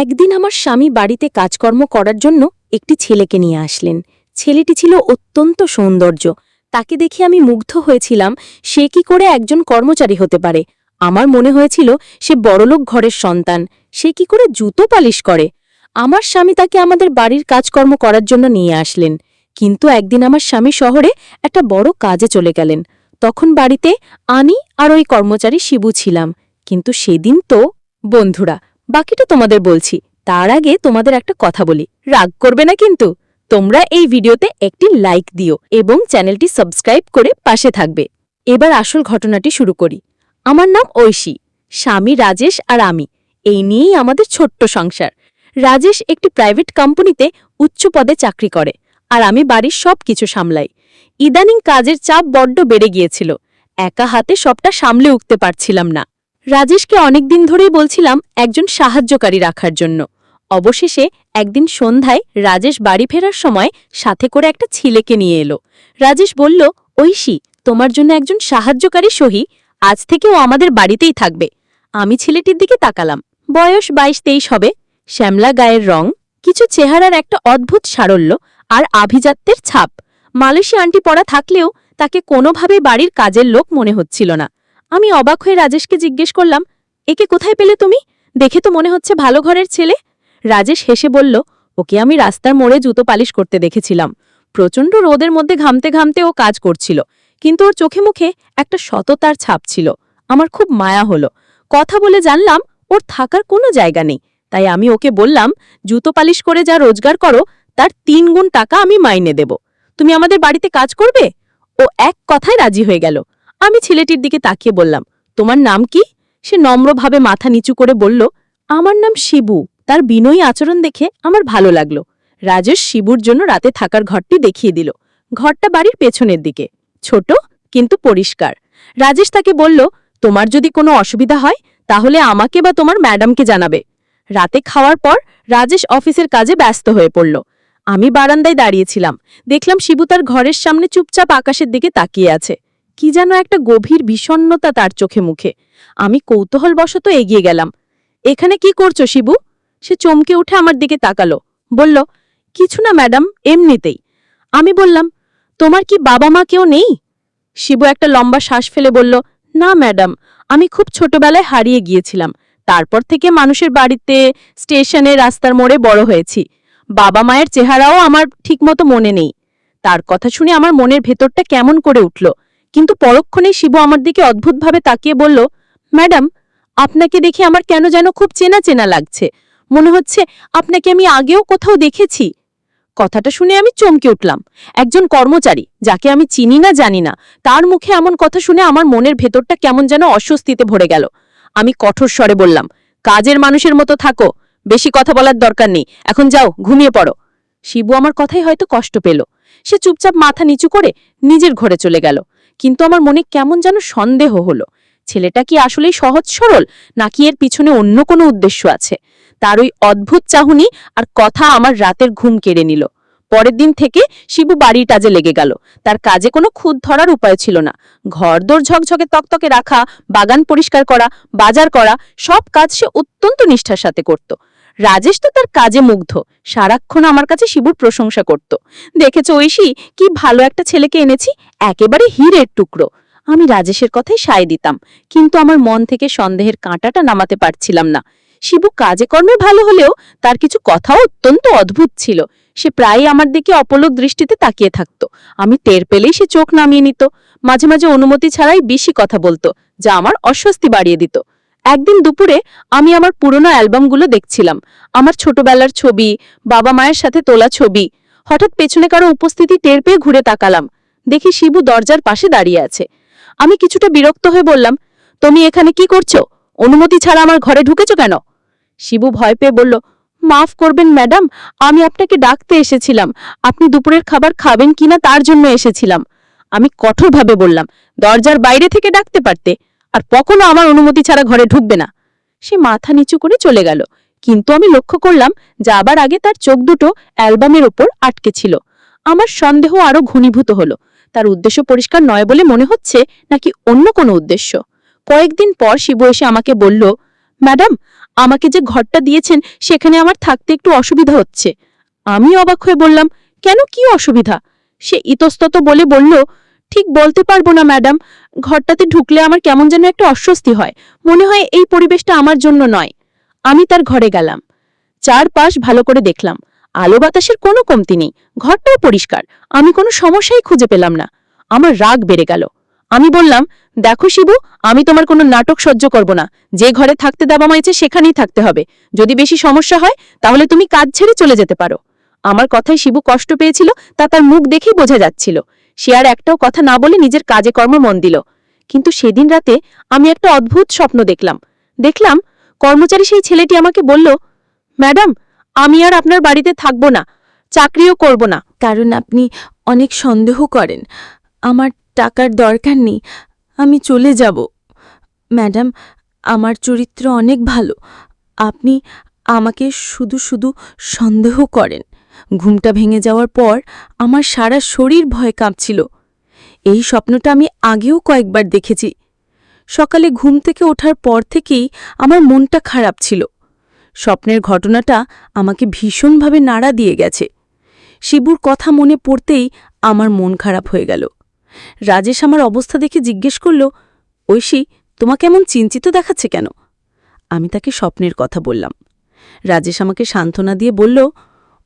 একদিন আমার স্বামী বাড়িতে কাজকর্ম করার জন্য একটি ছেলেকে নিয়ে আসলেন। ছেলেটি ছিল অত্যন্ত সৌন্দর্য। তাকে দেখে আমি মুগ্ধ হয়েছিলাম, সে কি করে একজন কর্মচারী হতে পারে? আমার মনে হয়েছিল সে বড়লোক ঘরের সন্তান। সে কি করে জুতো পালিশ করে? আমার স্বামী তাকে আমাদের বাড়ির কাজকর্ম করার জন্য নিয়ে আসলেন। কিন্তু একদিন আমার স্বামী শহরে একটা বড় কাজে চলে গেলেন। তখন বাড়িতে আনি আর ওই কর্মচারী শিবু ছিলাম। কিন্তু সেদিন তো, বন্ধুরা বাকিটা তোমাদের বলছি। তার আগে তোমাদের একটা কথা বলি। রাগ করবে না কিন্তু। তোমরা এই ভিডিওতে একটি লাইক দিও এবং চ্যানেলটি সাবস্ক্রাইব করে পাশে থাকবে। এবার আসল ঘটনাটি শুরু করি। আমার নাম ঐশী। স্বামী রাজেশ আর আমি। এই নিয়েই আমাদের ছোট্ট সংসার। রাজেশ একটি প্রাইভেট কোম্পানিতে উচ্চ পদে চাকরি করে আর আমি বাড়ির সব কিছু সামলাই। ইদানিং কাজের চাপ বড্ড বেড়ে গিয়েছিল। একা হাতে সবটা সামলে উঠতে পারছিলাম না। রাজেশকে অনেকদিন ধরেই বলছিলাম একজন সাহায্যকারী রাখার জন্য। অবশেষে একদিন সন্ধ্যায় রাজেশ বাড়ি ফেরার সময় সাথে করে একটা ছেলেকে নিয়ে এলো। রাজেশ বলল, ঐশী, তোমার জন্য একজন সাহায্যকারী সহি, আজ থেকে ও আমাদের বাড়িতেই থাকবে। আমি ছেলেটির দিকে তাকালাম। বয়স বাইশ তেইশ হবে, শ্যামলা গায়ের রং, কিছু চেহারার একটা অদ্ভুত সারল্য আর আভিজাত্যের ছাপ। মালয়েশিয়া আন্টি পড়া থাকলেও তাকে কোনোভাবে বাড়ির কাজের লোক মনে হচ্ছিল না। আমি অবাক হয়ে রাজেশকে জিজ্ঞেস করলাম, একে কোথায় পেলে তুমি? দেখে তো মনে হচ্ছে ভালো ঘরের ছেলে। রাজেশ হেসে বলল, ওকে আমি রাস্তার মোড়ে জুতো পালিশ করতে দেখেছিলাম। প্রচণ্ড রোদের মধ্যে ঘামতে ঘামতে ও কাজ করছিল। কিন্তু ওর চোখে মুখে একটা সততার ছাপ ছিল। আমার খুব মায়া হলো। কথা বলে জানলাম, ওর থাকার কোনো জায়গা নেই। তাই আমি ওকে বললাম, জুতো পালিশ করে যা রোজগার করো, তার তিন গুণ টাকা আমি মাইনে দেব। তুমি আমাদের বাড়িতে কাজ করবে? ও এক কথায় রাজি হয়ে গেল। আমি ছেলেটির দিকে তাকিয়ে বললাম, তোমার নাম কি? সে নম্রভাবে মাথা নিচু করে বলল, আমার নাম শিবু। তার বিনয়ী আচরণ দেখে আমার ভালো লাগল। রাজেশ শিবুর জন্য রাতে থাকার ঘরটি দেখিয়ে দিল। ঘরটা বাড়ির পেছনের দিকে। ছোট, কিন্তু পরিষ্কার। রাজেশ তাকে বলল, তোমার যদি কোনো অসুবিধা হয়, তাহলে আমাকে বা তোমার ম্যাডামকে জানাবে। রাতে খাওয়ার পর, রাজেশ অফিসের কাজে ব্যস্ত হয়ে পড়ল। আমি বারান্দায় দাঁড়িয়েছিলাম। দেখলাম শিবু তার ঘরের সামনে চুপচাপ আকাশের দিকে তাকিয়ে আছে। কি যেন একটা গভীর বিষণ্ণতা তার চোখে মুখে। আমি কৌতূহলবশত এগিয়ে গেলাম। এখানে কি করছ, শিবু? সে চমকে উঠে আমার দিকে তাকালো। বলল, কিছু না, ম্যাডাম, এমনিতেই। আমি বললাম, তোমার কি বাবা মা কেউ নেই? শিবু একটা লম্বা শ্বাস ফেলে বলল, না, ম্যাডাম, আমি খুব ছোটবেলায় হারিয়ে গিয়েছিলাম। তারপর থেকে মানুষের বাড়িতে, স্টেশনে, রাস্তার মোড়ে বড় হয়েছি। বাবা মায়ের চেহারাও আমার ঠিকমতো মনে নেই। তার কথা শুনে আমার মনের ভেতরটা কেমন করে উঠল। কিন্তু পরক্ষণেই শিবু আমার দিকে অদ্ভুতভাবে তাকিয়ে বলল, ম্যাডাম, আপনাকে দেখে আমার কেন যেন খুব চেনা চেনা লাগছে। মনে হচ্ছে আপনাকে আমি আগেও কোথাও দেখেছি। কথাটা শুনে আমি চমকে উঠলাম। একজন কর্মচারী, যাকে আমি চিনি না, জানি না, তার মুখে এমন কথা শুনে আমার মনের ভেতরটা কেমন যেন অস্বস্তিতে ভরে গেল। আমি কঠোর স্বরে বললাম, কাজের মানুষের মতো থাকো, বেশি কথা বলার দরকার নেই, এখন যাও, ঘুমিয়ে পড়ো। শিবু আমার কথাই হয়তো কষ্ট পেল। সে চুপচাপ মাথা নিচু করে নিজের ঘরে চলে গেল। কিন্তু আমার মনে কেমন যেন সন্দেহ হলো। ছেলেটা কি আসলেই সহজ সরল, নাকি এর পিছনে অন্য কোনো উদ্দেশ্য আছে? তার ওই অদ্ভুত চাহুনি আর কথা আমার রাতের ঘুম কেড়ে নিল। পরের দিন থেকে শিবু বাড়ির কাজে লেগে গেল। তার কাজে কোনো খুদ ধরার উপায় ছিল না। ঘর দোর ঝকঝকে তকতকে রাখা, বাগান পরিষ্কার করা, বাজার করা, সব কাজ সে অত্যন্ত নিষ্ঠার সাথে করত। রাজেশ তো তার কাজে মুগ্ধ। সারাক্ষণ আমার কাছে শিবুর প্রশংসা করত। দেখেছ ঐশী, কি ভালো একটা ছেলেকে এনেছি, একেবারে হীরের টুকরো। আমি রাজেশের কথাই সায় দিতাম, কিন্তু আমার মন থেকে সন্দেহের কাঁটাটা নামাতে পারছিলাম না। শিবু কাজে কর্মে ভালো হলেও তার কিছু কথাও অত্যন্ত অদ্ভুত ছিল। সে প্রায়ই আমার দিকে অপলক দৃষ্টিতে তাকিয়ে থাকত। আমি টের পেলেই সে চোখ নামিয়ে নিত। মাঝে মাঝে অনুমতি ছাড়াই বেশি কথা বলতো, যা আমার অস্বস্তি বাড়িয়ে দিত। একদিন দুপুরে আমি আমার পুরনো অ্যালবামগুলো দেখছিলাম। আমার ছোটবেলার ছবি, বাবা মায়ের সাথে তোলা ছবি। হঠাৎ পেছনে কারও উপস্থিতি টের পেয়ে ঘুরে তাকালাম। দেখি শিবু দরজার পাশে দাঁড়িয়ে আছে। আমি কিছুটা বিরক্ত হয়ে বললাম, তুমি এখানে কি করছ? অনুমতি ছাড়া আমার ঘরে ঢুকেছো কেন? শিবু ভয় পেয়ে বলল, মাফ করবেন ম্যাডাম, আমি আপনাকে ডাকতে এসেছিলাম। আপনি দুপুরের খাবার খাবেন কিনা তার জন্য এসেছিলাম। আমি কঠোরভাবে বললাম, দরজার বাইরে থেকে ডাকতে পারতে। আর কখনো আমার অনুমতি ছাড়া ঘরে ঢুকবে না। সে মাথা নিচু করে চলে গেল। কিন্তু আমি লক্ষ্য করলাম, যাবার আগে তার চোখ দুটো অ্যালবামের ওপর আটকে ছিল। আমার সন্দেহ আরও ঘনীভূত হলো। তার উদ্দেশ্য পরিষ্কার নয় বলে মনে হচ্ছে নাকি অন্য কোনো উদ্দেশ্য। কয়েকদিন পর শিবু এসে আমাকে বলল, ম্যাডাম, আমাকে যে ঘরটা দিয়েছেন, সেখানে আমার থাকতে একটু অসুবিধা হচ্ছে। আমি অবাক হয়ে বললাম, কেন কি অসুবিধা? সে ইতস্তত বলে বলল, ঠিক বলতে পারব না, ম্যাডাম। ঘরটাতে ঢুকলে আমার কেমন যেন একটা অস্বস্তি হয়। মনে হয় এই পরিবেশটা আমার জন্য নয়। আমি তার ঘরে গেলাম। চারপাশ ভালো করে দেখলাম। আলো বাতাসের কোনো কমতি নেই। ঘরটাও পরিষ্কার। আমি কোনো সমস্যাই খুঁজে পেলাম না। আমার রাগ বেড়ে গেল। আমি বললাম, দেখো শিবু, আমি তোমার কোনো নাটক সহ্য করব না। যে ঘরে থাকতে দেওয়া হয়েছে সেখানেই থাকতে হবে। যদি বেশি সমস্যা হয়, তাহলে তুমি কাজ ছেড়ে চলে যেতে পারো। আমার কথায় শিবু কষ্ট পেয়েছিল, তা তার মুখ দেখেই বোঝা যাচ্ছিল। সে আর একটাও কথা না বলে নিজের কাজে কর্ম মন দিল। কিন্তু সেদিন রাতে আমি একটা অদ্ভুত স্বপ্ন দেখলাম। দেখলাম, কর্মচারী সেই ছেলেটি আমাকে বলল, ম্যাডাম, আমি আর আপনার বাড়িতে থাকব না, চাকরিও করব না। কারণ আপনি অনেক সন্দেহ করেন। আমার টাকার দরকার নেই, আমি চলে যাব। ম্যাডাম, আমার চরিত্র অনেক ভালো। আপনি আমাকে শুধু শুধু সন্দেহ করেন। ঘুমটা ভেঙে যাওয়ার পর আমার সারা শরীর ভয় কাঁপছিল। এই স্বপ্নটা আমি আগেও কয়েকবার দেখেছি। সকালে ঘুম থেকে ওঠার পর থেকেই আমার মনটা খারাপ ছিল। স্বপ্নের ঘটনাটা আমাকে ভীষণভাবে নাড়া দিয়ে গেছে। শিবুর কথা মনে পড়তেই আমার মন খারাপ হয়ে গেল। রাজেশ আমার অবস্থা দেখে জিজ্ঞেস করল, ঐশী, তোমাকে এমন চিন্তিত দেখাচ্ছে কেন? আমি তাকে স্বপ্নের কথা বললাম। রাজেশ আমাকে সান্ত্বনা দিয়ে বলল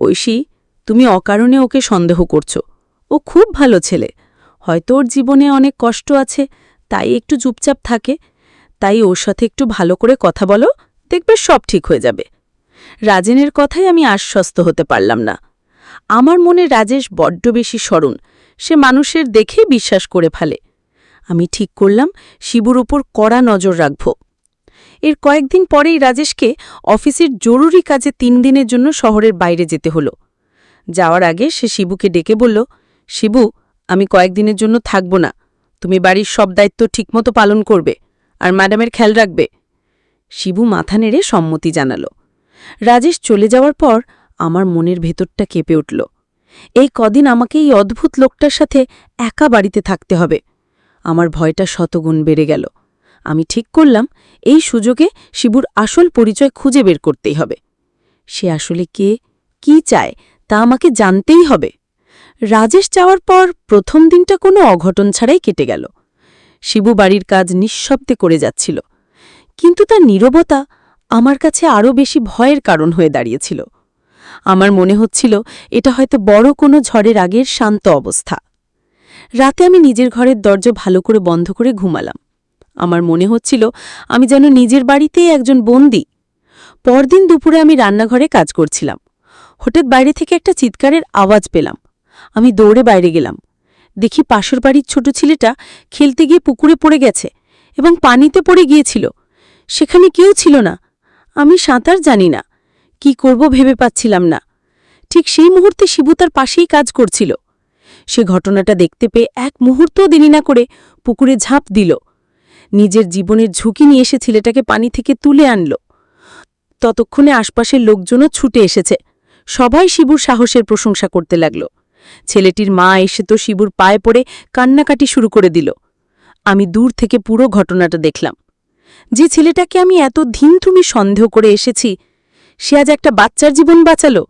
ঐশী, তুমি অকারণে ওকে সন্দেহ করছ। ও খুব ভালো ছেলে। হয়তো ওর জীবনে অনেক কষ্ট আছে, তাই একটু চুপচাপ থাকে। তাই ওর সাথে একটু ভালো করে কথা বলো, দেখবে সব ঠিক হয়ে যাবে। রাজেনের কথাই আমি আশ্বস্ত হতে পারলাম না। আমার মনে রাজেশ বড্ড বেশি স্মরণ। সে মানুষের দেখেই বিশ্বাস করে ফেলে। আমি ঠিক করলাম, শিবুর উপর কড়া নজর রাখব। এর কয়েকদিন পরেই রাজেশকে অফিসের জরুরি কাজে তিন দিনের জন্য শহরের বাইরে যেতে হলো। যাওয়ার আগে সে শিবুকে ডেকে বলল, শিবু, আমি কয়েকদিনের জন্য থাকব না। তুমি বাড়ির সব দায়িত্ব ঠিকমতো পালন করবে আর ম্যাডামের খেয়াল রাখবে। শিবু মাথা নেড়ে সম্মতি জানাল। রাজেশ চলে যাওয়ার পর আমার মনের ভেতরটা কেঁপে উঠল। এই কদিন আমাকে এই অদ্ভুত লোকটার সাথে একা বাড়িতে থাকতে হবে। আমার ভয়টা শতগুণ বেড়ে গেল। আমি ঠিক করলাম, এই সুযোগে শিবুর আসল পরিচয় খুঁজে বের করতেই হবে। সে আসলে কে? কি চায়? তা আমাকে জানতেই হবে। রাজেশ যাওয়ার পর প্রথম দিনটা কোনো অঘটন ছাড়াই কেটে গেল। শিবু বাড়ির কাজ নিঃশব্দে করে যাচ্ছিল। কিন্তু তার নীরবতা আমার কাছে আরও বেশি ভয়ের কারণ হয়ে দাঁড়িয়েছিল। আমার মনে হচ্ছিল এটা হয়তো বড় কোনো ঝড়ের আগের শান্ত অবস্থা। রাতে আমি নিজের ঘরের দরজা ভালো করে বন্ধ করে ঘুমালাম। আমার মনে হচ্ছিল আমি যেন নিজের বাড়িতেই একজন বন্দি। পরদিন দুপুরে আমি রান্নাঘরে কাজ করছিলাম। হঠাৎ বাইরে থেকে একটা চিৎকারের আওয়াজ পেলাম। আমি দৌড়ে বাইরে গেলাম। দেখি পাশের বাড়ির ছোট ছেলেটা খেলতে গিয়ে পুকুরে পড়ে গেছে এবং পানিতে পড়ে গিয়েছিল। সেখানে কেউ ছিল না। আমি সাঁতার জানি না। কি করব ভেবে পাচ্ছিলাম না। ঠিক সেই মুহূর্তে শিবু তার পাশেই কাজ করছিল। সে ঘটনাটা দেখতে পেয়ে এক মুহূর্তও দেরি না করে পুকুরে ঝাঁপ দিল। নিজের জীবনের ঝুঁকি নিয়ে এসে ছেলেটাকে পানি থেকে তুলে আনল। ততক্ষণে আশপাশের লোকজনও ছুটে এসেছে। সবাই শিবুর সাহসের প্রশংসা করতে লাগল। ছেলেটির মা এসে তো শিবুর পায়ে পড়ে কান্নাকাটি শুরু করে দিল। আমি দূর থেকে পুরো ঘটনাটা দেখলাম। যে ছেলেটাকে আমি এত ধীমথুমি সন্দেহ করে এসেছি, সে আজ একটা বাচ্চার জীবন বাঁচাল।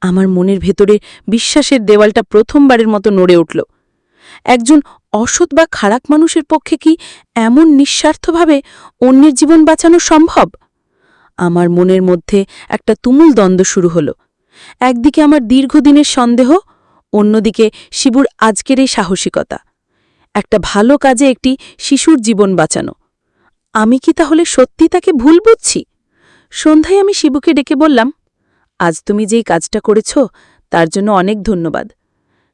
আমার মনের ভেতরে বিশ্বাসের দেওয়ালটা প্রথমবারের মতো নড়ে উঠল। একজন অসৎ বা খারাপ মানুষের পক্ষে কি এমন নিঃস্বার্থভাবে অন্যের জীবন বাঁচানো সম্ভব? আমার মনের মধ্যে একটা তুমুল দ্বন্দ্ব শুরু হল। একদিকে আমার দীর্ঘদিনের সন্দেহ, অন্যদিকে শিবুর আজকের এই সাহসিকতা। একটা ভালো কাজে একটি শিশুর জীবন বাঁচানো। আমি কি তাহলে সত্যি তাকে ভুল বুঝছি? সন্ধ্যায় আমি শিবুকে ডেকে বললাম, আজ তুমি যেই কাজটা করেছ, তার জন্য অনেক ধন্যবাদ।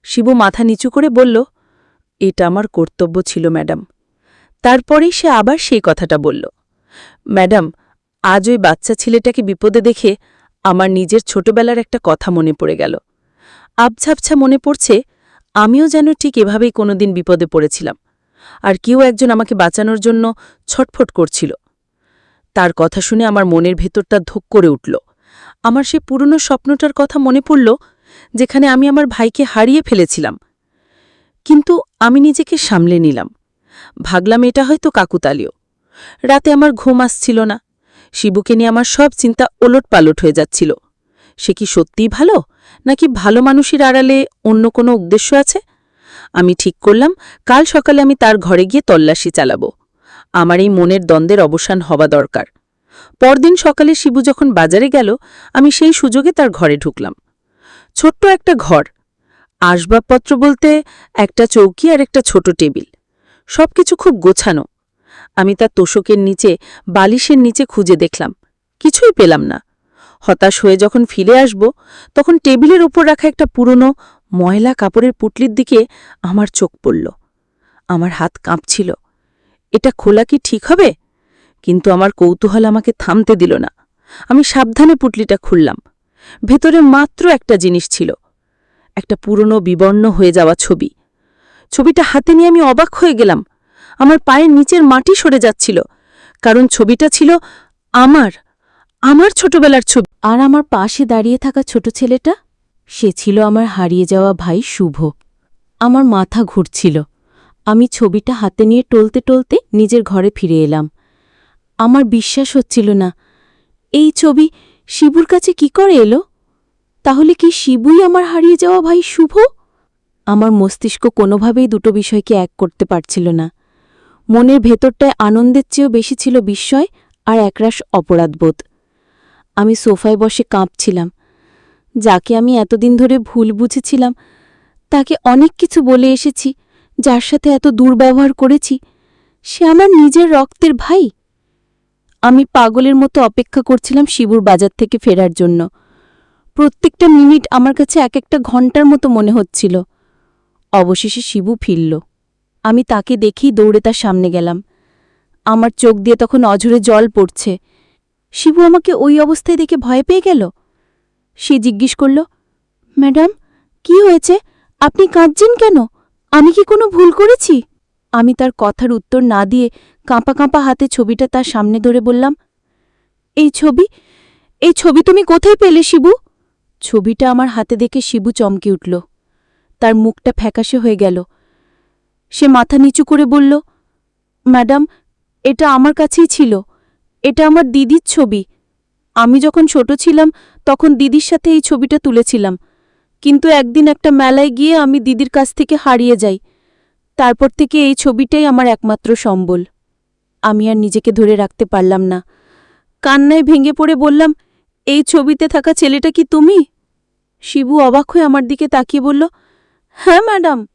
শিবু মাথা নিচু করে বলল এটা আমার কর্তব্য ছিল, ম্যাডাম। তারপরেই সে আবার সেই কথাটা বলল। ম্যাডাম, আজ ওই বাচ্চা ছেলেটাকে বিপদে দেখে আমার নিজের ছোটবেলার একটা কথা মনে পড়ে গেল। আবঝাবছা মনে পড়ছে, আমিও যেন ঠিক এভাবেই কোনোদিন বিপদে পড়েছিলাম, আর কেউ একজন আমাকে বাঁচানোর জন্য ছটফট করছিল। তার কথা শুনে আমার মনের ভেতরটা ধোক করে উঠল। আমার সে পুরনো স্বপ্নটার কথা মনে পড়ল, যেখানে আমি আমার ভাইকে হারিয়ে ফেলেছিলাম। কিন্তু আমি নিজেকে সামলে নিলাম। ভাগলাম, এটা হয়তো কাকুতালীয়। রাতে আমার ঘুম আসছিল না। শিবুকে নিয়ে আমার সব চিন্তা ওলট পালট হয়ে যাচ্ছিল। সে কি সত্যিই ভালো, নাকি ভালো মানুষের আড়ালে অন্য কোনো উদ্দেশ্য আছে? আমি ঠিক করলাম, কাল সকালে আমি তার ঘরে গিয়ে তল্লাশি চালাব। আমার এই মনের দ্বন্দ্বের অবসান হওয়া দরকার। পরদিন সকালে শিবু যখন বাজারে গেল, আমি সেই সুযোগে তার ঘরে ঢুকলাম। ছোট্ট একটা ঘর আসবাবপত্র বলতে একটা চৌকি আর একটা ছোট টেবিল। সবকিছু খুব গোছানো। আমি তার তোষকের নিচে, বালিশের নিচে খুঁজে দেখলাম। কিছুই পেলাম না। হতাশ হয়ে যখন ফিরে আসব, তখন টেবিলের ওপর রাখা একটা পুরনো ময়লা কাপড়ের পুটলির দিকে আমার চোখ পড়ল। আমার হাত কাঁপছিল। এটা খোলা কি ঠিক হবে? কিন্তু আমার কৌতূহল আমাকে থামতে দিল না। আমি সাবধানে পুটলিটা খুললাম। ভেতরে মাত্র একটা জিনিস ছিল। একটা পুরনো বিবর্ণ হয়ে যাওয়া ছবি। ছবিটা হাতে নিয়ে আমি অবাক হয়ে গেলাম। আমার পায়ের নিচের মাটি সরে যাচ্ছিল, কারণ ছবিটা ছিল আমার আমার ছোটবেলার ছবি। আর আমার পাশে দাঁড়িয়ে থাকা ছোট ছেলেটা? সে ছিল আমার হারিয়ে যাওয়া ভাই শুভ। আমার মাথা ঘুরছিল। আমি ছবিটা হাতে নিয়ে টলতে টলতে নিজের ঘরে ফিরে এলাম। আমার বিশ্বাস হচ্ছিল না, এই ছবি শিবুর কাছে কি করে এলো? তাহলে কি শিবুই আমার হারিয়ে যাওয়া ভাই শুভ? আমার মস্তিষ্ক কোনোভাবেই দুটো বিষয়কে এক করতে পারছিল না। মনের ভেতরটায় আনন্দের চেয়েও বেশি ছিল বিস্ময় আর একরাশ অপরাধবোধ। আমি সোফায় বসে কাঁপছিলাম। যাকে আমি এতদিন ধরে ভুল বুঝেছিলাম, তাকে অনেক কিছু বলে এসেছি, যার সাথে এত দুর্ব্যবহার করেছি, সে আমার নিজের রক্তের ভাই। আমি পাগলের মতো অপেক্ষা করছিলাম শিবুর বাজার থেকে ফেরার জন্য। প্রত্যেকটা মিনিট আমার কাছে এক একটা ঘণ্টার মতো মনে হচ্ছিল। অবশেষে শিবু ফিরল। আমি তাকে দেখেই দৌড়ে তার সামনে গেলাম। আমার চোখ দিয়ে তখন অঝরে জল পড়ছে। শিবু আমাকে ওই অবস্থায় দেখে ভয় পেয়ে গেল। সে জিজ্ঞেস করল, ম্যাডাম, কি হয়েছে? আপনি কাঁদছেন কেন? আমি কি কোনো ভুল করেছি? আমি তার কথার উত্তর না দিয়ে কাঁপা কাঁপা হাতে ছবিটা তার সামনে ধরে বললাম, এই ছবি এই ছবি তুমি কোথায় পেলে শিবু? ছবিটা আমার হাতে দেখে শিবু চমকে উঠল। তার মুখটা ফ্যাকাশে হয়ে গেল। সে মাথা নিচু করে বলল, ম্যাডাম, এটা আমার কাছেই ছিল। এটা আমার দিদির ছবি। আমি যখন ছোট ছিলাম, তখন দিদির সাথে এই ছবিটা তুলেছিলাম। কিন্তু একদিন একটা মেলায় গিয়ে আমি দিদির কাছ থেকে হারিয়ে যাই। তারপর থেকে এই ছবিটাই আমার একমাত্র সম্বল। আমি আর নিজেকে ধরে রাখতে পারলাম না। কান্নায় ভেঙে পড়ে বললাম এই ছবিতে থাকা ছেলেটা কি তুমি? শিবু অবাক হয়ে আমার দিকে তাকিয়ে বলল হ্যাঁ ম্যাডাম।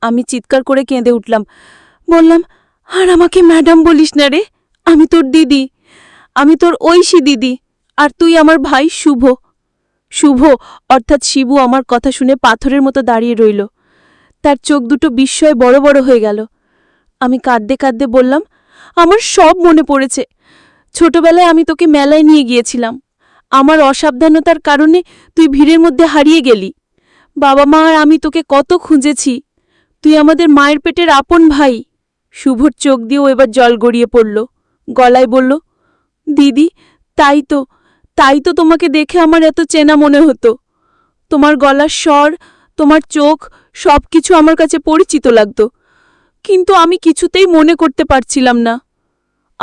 আমি চিৎকার করে কেঁদে উঠলাম। বললাম, আর আমাকে ম্যাডাম বলিস না রে? আমি তোর দিদি। আমি তোর ঐশী দিদি। আর তুই আমার ভাই শুভ। শুভ, অর্থাৎ শিবু আমার কথা শুনে পাথরের মতো দাঁড়িয়ে রইল। তার চোখ দুটো বিস্ময় বড় বড় হয়ে গেল। আমি কাঁদতে কাঁদতে বললাম, আমার সব মনে পড়েছে। ছোটবেলায় আমি তোকে মেলায় নিয়ে গিয়েছিলাম। আমার অসাবধানতার কারণে তুই ভিড়ের মধ্যে হারিয়ে গেলি। বাবা মা আর আমি তোকে কত খুঁজেছি। তুই আমাদের মায়ের পেটের আপন ভাই। শুভর চোখ দিয়েও এবার জল গড়িয়ে পড়ল। গলায় বলল, দিদি, তাই তো তাই তো তোমাকে দেখে আমার এত চেনা মনে হতো। তোমার গলার স্বর, তোমার চোখ সব কিছু আমার কাছে পরিচিত লাগত। কিন্তু আমি কিছুতেই মনে করতে পারছিলাম না।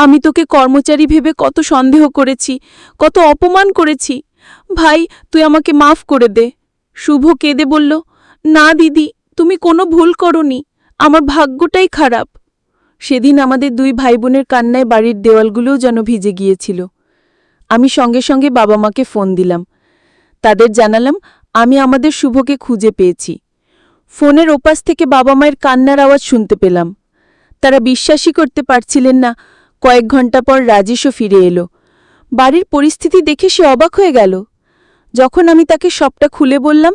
আমি তোকে কর্মচারী ভেবে কত সন্দেহ করেছি, কত অপমান করেছি। ভাই, তুই আমাকে মাফ করে দে। শুভ কেঁদে বলল, না, দিদি, তুমি কোনো ভুল করনি, আমার ভাগ্যটাই খারাপ। সেদিন আমাদের দুই ভাই বোনের কান্নায় বাড়ির দেওয়ালগুলোও যেন ভিজে গিয়েছিল। আমি সঙ্গে সঙ্গে বাবা মাকে ফোন দিলাম। তাদের জানালাম, আমি আমাদের শুভকে খুঁজে পেয়েছি। ফোনের ওপাশ থেকে বাবা মায়ের কান্নার আওয়াজ শুনতে পেলাম। তারা বিশ্বাসই করতে পারছিলেন না কয়েক ঘণ্টা পর রাজেশও ফিরে এলো। বাড়ির পরিস্থিতি দেখে সে অবাক হয়ে গেল। যখন আমি তাকে সবটা খুলে বললাম,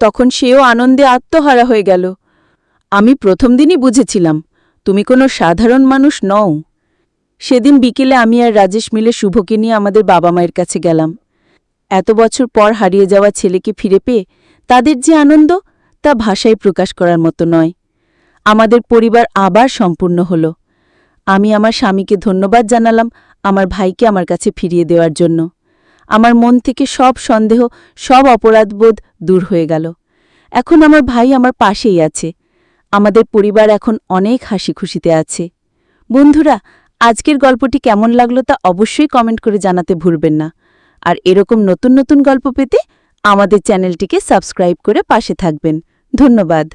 তখন সেও আনন্দে আত্মহারা হয়ে গেল। আমি প্রথম দিনই বুঝেছিলাম, তুমি কোনো সাধারণ মানুষ নও। সেদিন বিকেলে আমি আর রাজেশ মিলে শুভকে নিয়ে আমাদের বাবা মায়ের কাছে গেলাম। এত বছর পর হারিয়ে যাওয়া ছেলেকে ফিরে পেয়ে তাদের যে আনন্দ, তা ভাষায় প্রকাশ করার মতো নয়। আমাদের পরিবার আবার সম্পূর্ণ হল। আমি আমার স্বামীকে ধন্যবাদ জানালাম আমার ভাইকে আমার কাছে ফিরিয়ে দেওয়ার জন্য। আমার মন থেকে সব সন্দেহ, সব অপরাধবোধ দূর হয়ে গেল। এখন আমার ভাই আমার পাশেই আছে। আমাদের পরিবার এখন অনেক হাসি খুশিতে আছে। বন্ধুরা, আজকের গল্পটি কেমন লাগল তা অবশ্যই কমেন্ট করে জানাতে ভুলবেন না। আর এরকম নতুন নতুন গল্প পেতে আমাদের চ্যানেলটিকে সাবস্ক্রাইব করে পাশে থাকবেন। ধন্যবাদ।